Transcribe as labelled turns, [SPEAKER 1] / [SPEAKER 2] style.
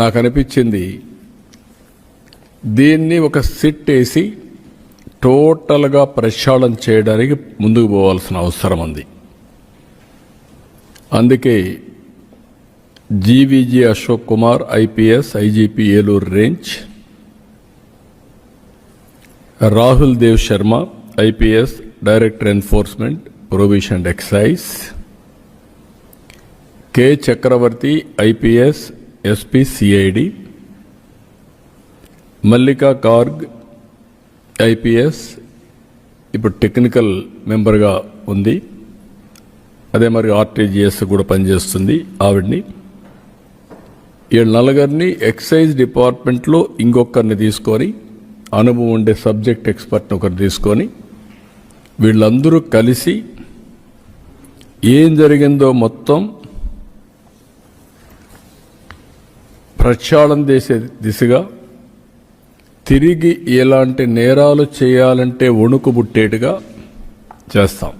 [SPEAKER 1] నాకు అనిపించింది దీన్ని ఒక సిట్ వేసి టోటల్గా ప్రక్షాళన చేయడానికి ముందుకు పోవాల్సిన అవసరం ఉంది. అందుకే GVG Ashok Kumar IPS IGP Eluru range Rahul Dev Sharma IPS director enforcement provision excise K Chakravarthi IPS SP CID Mallika Garg IPS ఇప్పుడు టెక్నికల్ మెంబర్గా ఉంది. అదే మరి ఆర్టీజీఎస్ కూడా పనిచేస్తుంది ఆవిడ్ని. ఈ నలుగురిని ఎక్సైజ్ డిపార్ట్మెంట్లో ఇంకొకరిని తీసుకొని అనుభవం ఉండే సబ్జెక్ట్ ఎక్స్పర్ట్ని ఒకరు తీసుకొని వీళ్ళందరూ కలిసి ఏం జరిగిందో మొత్తం ప్రక్షాళన చేసే దిశగా తిరిగి ఎలాంటి నేరాలు చేయాలంటే వణుకు పుట్టేట్టుగా చేస్తాం.